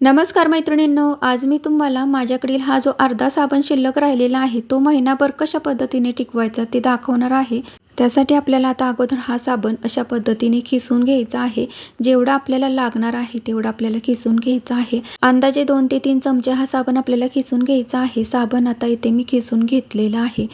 नमस्कार मैत्रिणींनो आज मी तुम्हाला माझ्याकडील हा जो अर्धा साबण शिल्लक राहिलेला आहे तो महिनाभर कशा पद्धतीने टिकवायचा ते दाखवणार आहे. त्यासाठी आपल्याला आता अगोदर हा साबण अशा पद्धतीने खिसून घ्यायचा आहे. जेवढा आपल्याला लागणार आहे तेवढा आपल्याला खिसून घ्यायचा आहे. अंदाजे दोन ते तीन चमचे हा साबण आपल्याला खिसून घ्यायचा आहे. साबण आता इथे मी खिसून घेतलेला आहे.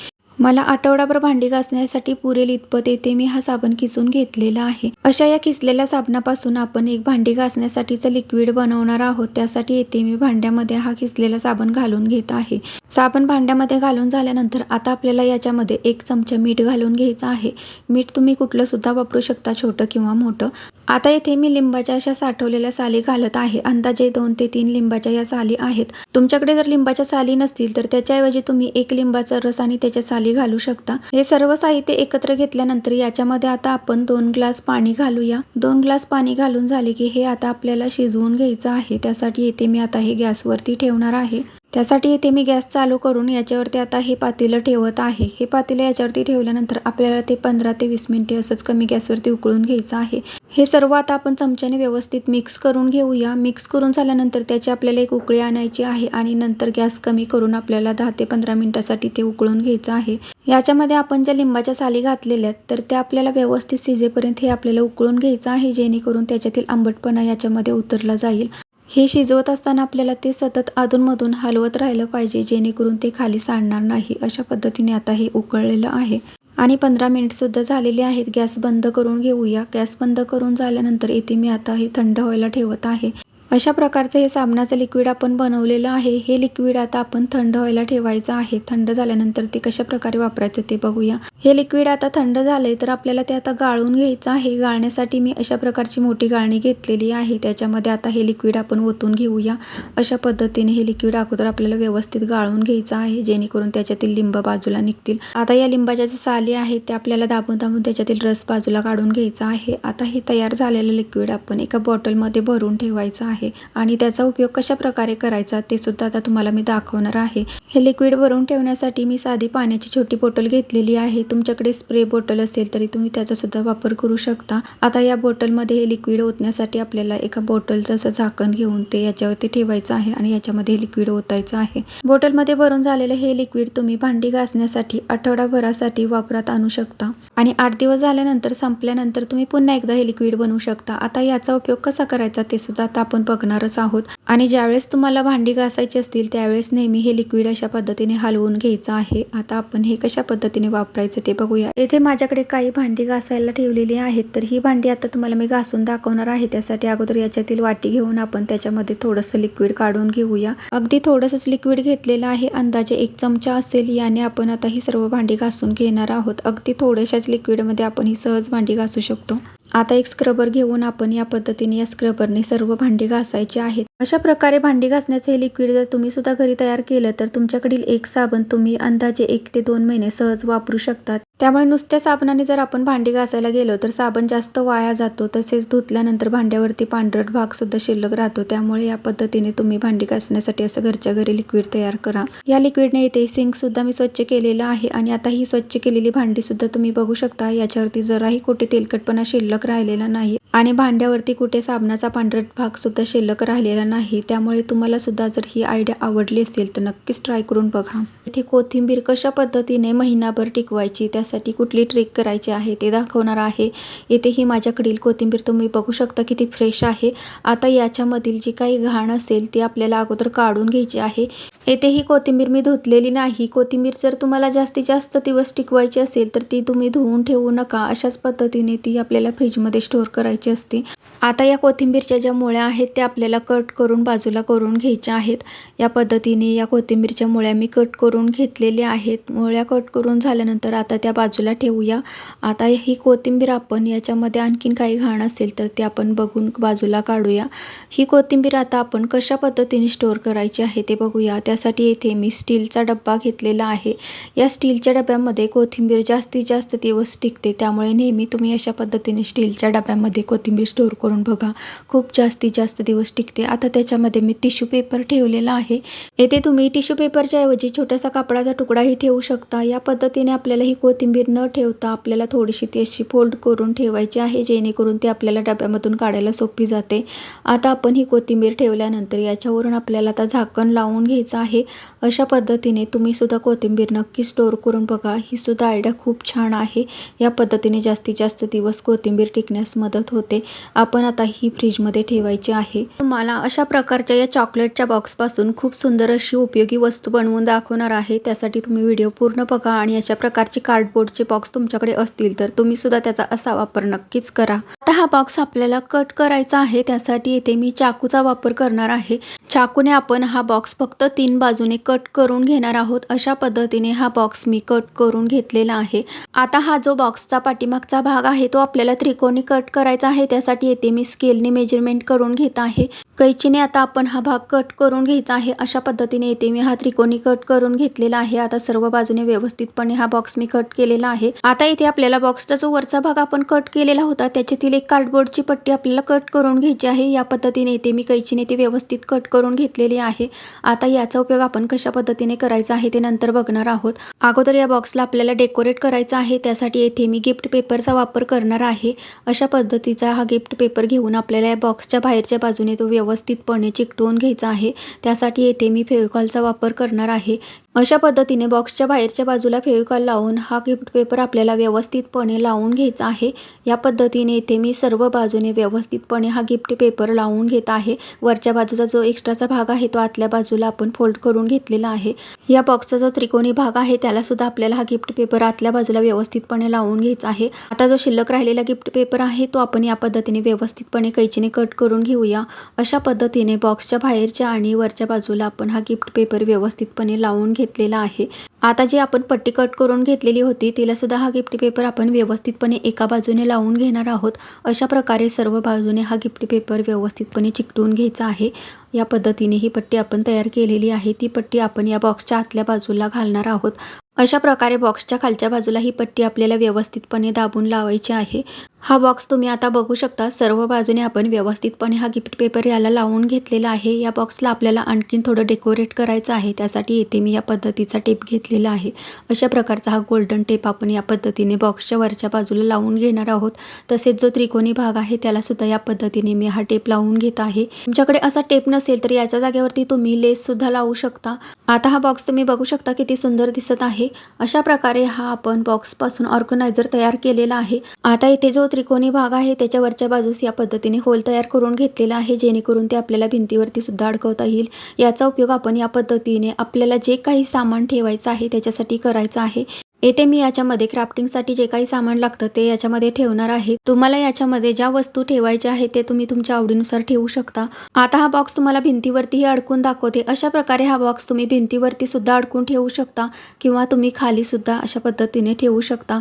मला आठवडाभर भांडी घासण्यासाठी पुरेल इतपत येथे मी हा साबण किसून घेतलेला आहे. अशा या किसलेल्या साबणापासून आपण एक भांडी घासण्यासाठीचं लिक्विड बनवणार आहोत. त्यासाठी येथे मी भांड्यामध्ये हा किसलेला साबण घालून घेत आहे. साबण भांड्यामध्ये घालून झाल्यानंतर आता आपल्याला याच्यामध्ये एक चमचा मीठ घालून घ्यायचं आहे. मीठ तुम्ही कुठलं सुद्धा वापरू शकता छोटं किंवा मोठं. आता येथे मी लिंबाच्या अशा साठवलेल्या साली घालत आहे. अंदाजे दोन ते तीन लिंबाच्या या साली आहेत. तुमच्याकडे जर लिंबाच्या साली नसतील तर त्याच्याऐवजी तुम्ही एक लिंबाचा रस आणि त्याच्या साली घालू शकता. हे सर्व साहित्य एकत्र घेतल्यानंतर याच्यामध्ये आता आपण दोन ग्लास पाणी घालूया. दोन ग्लास पाणी घालून झाले की हे आता आपल्याला शिजवून घ्यायचं आहे. त्यासाठी येथे मी आता हे गॅसवरती ठेवणार आहे. त्यासाठी इथे मी गॅस चालू करून याच्यावरती आता हे पातेलं ठेवत आहे. हे पातेलं याच्यावरती ठेवल्यानंतर आपल्याला ते पंधरा ते वीस मिनिटे असंच कमी गॅसवरती उकळून घ्यायचं आहे. हे सर्व आता आपण चमच्याने व्यवस्थित मिक्स करून घेऊया. मिक्स करून झाल्यानंतर त्याची आपल्याला एक उकळी आणायची आहे आणि नंतर गॅस कमी करून आपल्याला दहा ते पंधरा मिनटासाठी ते उकळून घ्यायचं आहे. याच्यामध्ये आपण ज्या लिंबाच्या साली घातलेल्या आहेत तर त्या आपल्याला व्यवस्थित शिजेपर्यंत हे आपल्याला उकळून घ्यायचं आहे जेणेकरून त्याच्यातील आंबटपणा याच्यामध्ये उतरला जाईल. हे शिजवत असताना आपल्याला ते सतत अधूनमधून हलवत राहिलं पाहिजे जेणेकरून ते खाली सांडणार नाही अशा पद्धतीने आता हे उकळलेलं आहे. आणि पंधरा मिनिटसुद्धा झालेले आहेत. गॅस बंद करून घेऊया. गॅस बंद करून झाल्यानंतर इथे मी आता हे थंड व्हायला ठेवत आहे. अशा प्रकारचं हे साबणाचं लिक्विड आपण बनवलेलं आहे. हे लिक्विड आता आपण थंड व्हायला ठेवायचं आहे. थंड झाल्यानंतर ते कशा प्रकारे वापरायचं ते बघूया. हे लिक्विड आता थंड झालंय तर आपल्याला ते आता गाळून घ्यायचं आहे. गाळण्यासाठी मी अशा प्रकारची मोठी गाळणी घेतलेली आहे. त्याच्यामध्ये आता हे लिक्विड आपण ओतून घेऊया. अशा पद्धतीने हे लिक्विड अगोदर आपल्याला व्यवस्थित गाळून घ्यायचं आहे. जेणेकरून त्याच्यातील लिंब बाजूला निघतील. आता या लिंबाच्या ज्या साली आहेत ते आपल्याला दाबून दाबून त्याच्यातील रस बाजूला काढून घ्यायचा आहे. आता हे तयार झालेलं लिक्विड आपण एका बॉटलमध्ये भरून ठेवायचं आहे. आणि त्याचा उपयोग कशा प्रकारे करायचा ते सुद्धा आता तुम्हाला मी दाखवणार आहे. हे लिक्विड भरून ठेवण्यासाठी मी साधी पाण्याची छोटी बॉटल घेतलेली आहे. तुमच्याकडे स्प्रे बॉटल असेल तरी तुम्ही त्याचा सुद्धा वापर करू शकता. आता या बॉटलमध्ये हे लिक्विड ओतण्यासाठी आपल्याला एका बॉटलचं असं झाकण घेऊन ते याच्यावरती ठेवायचं आहे आणि याच्यामध्ये लिक्विड ओतायचं आहे. बॉटलमध्ये भरून झालेलं हे लिक्विड तुम्ही भांडी घासण्यासाठी आठवडाभरासाठी वापरात आणू शकता. आणि आठ दिवस झाल्यानंतर संपल्यानंतर तुम्ही पुन्हा एकदा हे लिक्विड बनवू शकता. आता याचा उपयोग कसा करायचा ते सुद्धा आता आपण बघणारच आहोत. आणि ज्यावेळेस तुम्हाला भांडी घासायची असतील त्यावेळेस नेहमी हे लिक्विड अशा पद्धतीने हलवून घ्यायचं आहे. आता आपण हे कशा पद्धतीने वापरायचं ते बघूया. येथे माझ्याकडे काही भांडी घासायला ठेवलेली आहेत तर ही भांडी आता तुम्हाला मी घासून दाखवणार आहे. त्यासाठी अगोदर याच्यातील वाटी घेऊन आपण त्याच्यामध्ये थोडंसं लिक्विड काढून घेऊया. अगदी थोडंसंच लिक्विड घेतलेलं आहे. अंदाजे एक चमचा असेल याने आपण आता ही सर्व भांडी घासून घेणार आहोत. अगदी थोड्याशाच लिक्विडमध्ये आपण ही सहज भांडी घासू शकतो. आता एक स्क्रबर घेऊन आपण या पद्धतीने या स्क्रबरने सर्व भांडी घासायची आहेत. अशा प्रकारे भांडी घासण्याचे हे लिक्विड जर तुम्ही सुद्धा घरी तयार केलं तर तुमच्याकडील एक साबण तुम्ही अंदाजे एक ते दोन महिने सहज वापरू शकतात. त्यामुळे नुसत्या साबणाने जर आपण भांडी घासायला गेलो तर साबण जास्त वाया जातो. तसेच धुतल्यानंतर भांड्यावरती पांढरट भाग सुद्धा शिल्लक राहतो. त्यामुळे या पद्धतीने तुम्ही भांडी घासण्यासाठी असं घरच्या घरी लिक्विड तयार करा. या लिक्विडने इथे सिंक सुद्धा मी स्वच्छ केलेलं आहे आणि आता ही स्वच्छ केलेली भांडी सुद्धा तुम्ही बघू शकता. याच्यावरती जराही कुठे तेलकटपणा शिल्लक राहिलेला नाही आणि भांड्यावरती कुठे साबणाचा पांढरट भाग सुद्धा शिल्लक राहिलेला नाही. त्यामुळे तुम्हाला सुद्धा जर ही आयडिया आवडली असेल तर नक्कीच ट्राय करून बघा. इथे कोथिंबीर कशा पद्धतीने महिनाभर टिकवायची त्यासाठी कुठली ट्रिक करायची आहे ते दाखवणार आहे. येथे ही माझ्याकडील कोथिंबीर तुम्ही बघू शकता किती फ्रेश आहे. आता याच्यामधील जी काही घाण असेल ती आपल्याला अगोदर काढून घ्यायची आहे. येथे ही कोथिंबीर मी धुतलेली नाही. कोथिंबीर जर तुम्हाला जास्तीत जास्त दिवस टिकवायची असेल तर ती तुम्ही धुवून ठेवू नका. अशाच पद्धतीने ती आपल्याला फ्रीजमध्ये स्टोअर करायची असते. आता या कोथिंबीरच्या ज्या मुळ्या आहेत त्या आपल्याला कट करून बाजूला करून घ्यायच्या आहेत. या पद्धतीने या कोथिंबीरच्या मुळ्या मी कट करून घेतलेल्या आहेत. मुळ्या कट करून झाल्यानंतर आता त्या बाजूला ठेवूया. आता ही कोथिंबीर आपण याच्यामध्ये आणखीन काही घाण असेल तर ते आपण बघून बाजूला काढूया. ही कोथिंबीर आता आपण कशा पद्धतीने स्टोअर करायची आहे ते बघूया. त्यासाठी येथे मी स्टीलचा डब्बा घेतलेला आहे. या स्टीलच्या डब्यामध्ये कोथिंबीर जास्तीत जास्त दिवस टिकते. त्यामुळे नेहमी तुम्ही अशा पद्धतीने स्टीलच्या डब्यामध्ये कोथिंबीर स्टोर करून बघा. खूप जास्तीत जास्त दिवस टिकते. आता त्याच्यामध्ये मी टिश्यू पेपर ठेवलेला आहे. येथे तुम्ही टिश्यू पेपरच्या ऐवजी छोटासा कापडाचा तुकडाही ठेवू शकता. या पद्धतीने आपल्याला ही कोथिंबीर न ठेवता आपल्याला थोडीशी ती अशी फोल्ड करून ठेवायची आहे जेणेकरून ती आपल्याला डब्यामधून काढायला सोपी जाते. आता आपण ही कोथिंबीर ठेवल्यानंतर याच्यावरून आपल्याला आता झाकण लावून घ्यायचं आहे. अशा पद्धतीने तुम्ही सुद्धा कोथिंबीर नक्की स्टोर करून बघा. ही सुद्धा आयडिया खूप छान आहे. या पद्धतीने जास्तीत जास्त दिवस कोथिंबीर टिकण्यास मदत होते. आपण आता ही फ्रीजमध्ये ठेवायची आहे. तुम्हाला अशा प्रकारच्या या चॉकलेटच्या बॉक्सपासून खूप सुंदर अशी उपयोगी वस्तू बनवून दाखवणार आहे. त्यासाठी तुम्ही व्हिडिओ पूर्ण बघा आणि अशा प्रकारचे कार्डबोर्डचे बॉक्स तुमच्याकडे असतील तर तुम्ही सुद्धा त्याचा असा वापर नक्कीच करा. आता हा बॉक्स आपल्याला कट करायचा आहे. त्यासाठी येथे मी चाकूचा वापर करणार आहे. चाकूने आपण हा बॉक्स फक्त तीन बाजूने कट करून घेणार आहोत अशा पद्धतीने हा बॉक्स मी कट करून घेतलेला आहे. आता हा जो बॉक्सचा पाठीमागचा भाग आहे तो आपल्याला त्रिकोणी कट करायचा आहे. त्यासाठी येथे मी स्केलने मेजरमेंट करून घेत आहे. कैचीने आता आपण हा भाग कट करून घ्यायचा आहे. अशा पद्धतीने येथे मी हा त्रिकोणी कट करून घेतलेला आहे. आता सर्व बाजूने व्यवस्थितपणे हा बॉक्स मी कट केलेला आहे. आता इथे आपल्याला बॉक्सचा जो वरचा भाग आपण कट केलेला होता त्याच्यातील एक कार्डबोर्डची पट्टी आपल्याला कट करून घ्यायची आहे. या पद्धतीने इथे मी कैचीने ते व्यवस्थित कट करून घेतलेली आहे. आता याचा उपयोग आपण कशा पद्धतीने करायचा आहे ते नंतर बघणार आहोत. अगोदर या बॉक्सला आपल्याला डेकोरेट करायचं आहे. त्यासाठी येथे मी गिफ्ट पेपरचा वापर करणार आहे. अशा पद्धतीचा हा गिफ्ट पेपर घेऊन आपल्याला या बॉक्सच्या बाहेरच्या बाजूने तो व्यवस्थितपणे चिकटवून घ्यायचा आहे. त्यासाठी येथे मी फेविकॉलचा वापर करणार आहे. अशा पद्धतीने बॉक्सच्या बाहेरच्या बाजूला फेविकॉल लावून हा गिफ्ट पेपर आपल्याला व्यवस्थितपणे लावून घ्यायचा आहे. या पद्धतीने इथे मी सर्व बाजूने व्यवस्थितपणे हा गिफ्ट पेपर लावून घेत आहे. वरच्या बाजूचा जो एक्स्ट्राचा भाग आहे तो आतल्या बाजूला आपण फोल्ड करून घेतलेला आहे. या बॉक्सचा जो त्रिकोणी भाग आहे त्याला सुद्धा आपल्याला हा गिफ्ट पेपर आतल्या बाजूला व्यवस्थितपणे लावून घ्यायचा आहे. आता जो शिल्लक राहिलेला गिफ्ट पेपर आहे तो आपण या पद्धतीने व्यवस्थितपणे कैचीने कट करून घेऊया. अशा अशा पद्धतीने बॉक्सच्या बाहेरच्या आणि वरच्या बाजूला आपण हा गिफ्ट पेपर व्यवस्थितपणे लावून घेतलेला आहे. आता जी आपण पट्टी कट करून घेतलेली होती तिला सुद्धा हा गिफ्ट पेपर आपण व्यवस्थितपणे एका बाजूने लावून घेणार आहोत. अशा प्रकारे सर्व बाजूने हा गिफ्ट पेपर व्यवस्थितपणे चिकटून घ्यायचा आहे. या पद्धतीने ही पट्टी आपण तयार केलेली आहे. ती पट्टी आपण या बॉक्सच्या आतल्या बाजूला घालणार आहोत. अशा प्रकारे बॉक्सच्या खालच्या बाजूला ही पट्टी आपल्याला व्यवस्थितपणे दाबून लावायची आहे. हा बॉक्स तुम्ही आता बघू शकता सर्व बाजूने आपण व्यवस्थितपणे हा गिफ्ट पेपर याला लावून घेतलेला आहे. या बॉक्सला आपल्याला आणखीन थोडं डेकोरेट करायचं आहे त्यासाठी येथे मी या पद्धतीचा टेप घेतलेला आहे. अशा प्रकारचा हा गोल्डन टेप आपण या पद्धतीने बॉक्सच्या वरच्या बाजूला लावून घेणार आहोत. तसेच जो त्रिकोणी भाग आहे त्याला सुद्धा या पद्धतीने मी हा टेप लावून घेत आहे. तुमच्याकडे असा टेप नसेल तर याच्या जागेवरती तुम्ही लेस सुद्धा लावू शकता. आता हा बॉक्स तुम्ही बघू शकता किती सुंदर दिसत आहे. अशा प्रकारे हा आपण बॉक्सपासून ऑर्गनायझर तयार केलेला आहे. आता इथे जो त्रिकोणी भाग आहे त्याच्या वरच्या बाजूस या पद्धतीने होल तयार करून घेतलेला आहे जेणेकरून ते आपल्याला भिंतीवरती सुद्धा अडकवता येईल. याचा उपयोग आपण या पद्धतीने आपल्याला जे काही सामान ठेवायचं आहे त्याच्यासाठी करायचं आहे. येथे मी याच्यामध्ये क्राफ्टिंगसाठी जे काही सामान लागतं ते याच्यामध्ये ठेवणार आहे. तुम्हाला याच्यामध्ये ज्या वस्तू ठेवायच्या आहेत ते तुम्ही तुमच्या आवडीनुसार ठेवू शकता. आता हा बॉक्स तुम्हाला भिंतीवरतीही अडकून दाखवते. अशा प्रकारे हा बॉक्स तुम्ही भिंतीवरती सुद्धा अडकून ठेवू शकता किंवा तुम्ही खाली सुद्धा अशा पद्धतीने ठेवू शकता.